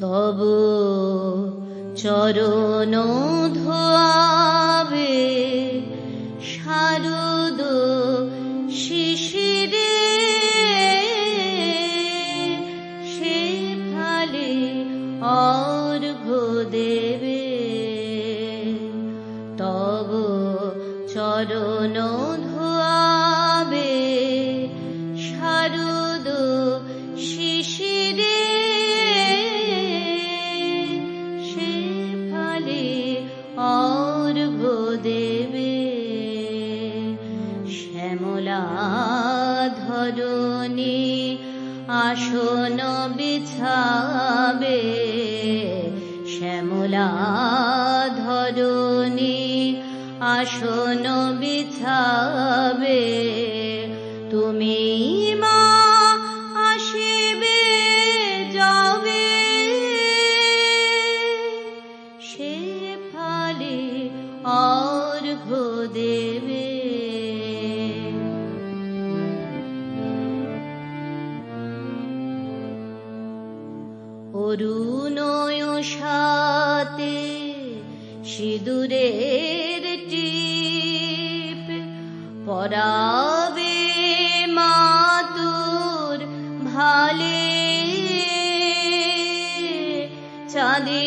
তব চরণ ধোয়াবে শারদ শিশিরে সে ফালে অর্ঘ দেবে। তব চরণ ধরণী আসন বিছাবে, শ্যামলা ধরণী আসন বিছাবে। তুমি মা আসিবে যাবে, সে ফালে অর্ঘ দেবে। অরুণয় সাথে সিঁদুরের টিপ পরাবে মাতুর ভালে চাঁদি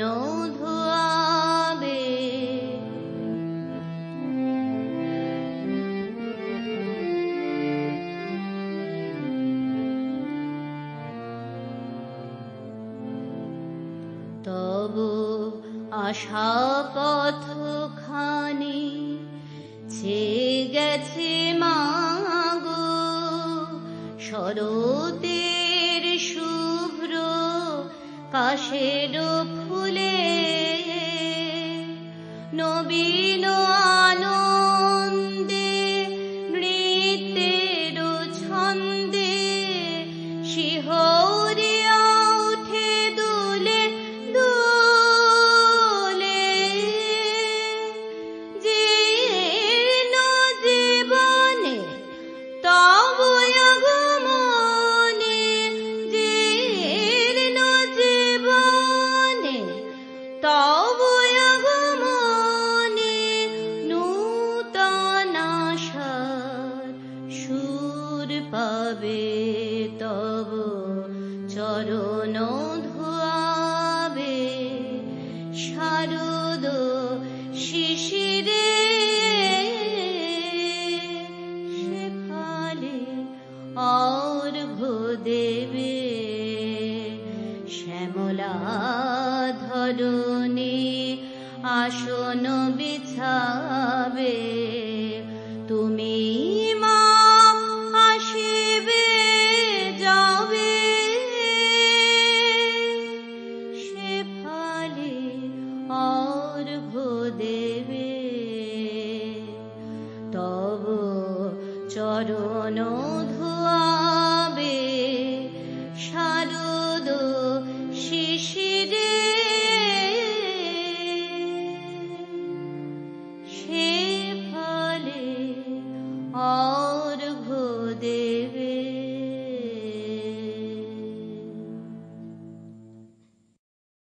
আশা পথ খানি ছে গেছে মাগো শরতের শুভ্র কাশের ফুলে পাবে তব চরণ ধোয়াবে। শারদ শিশিরে সে ফালে দেবে। শ্যামলা ধরণী আসন বিছাবে। তব চরণ ধোয়াবে। শারদ শিশিরে সে ফলে অর্ঘ দেবে।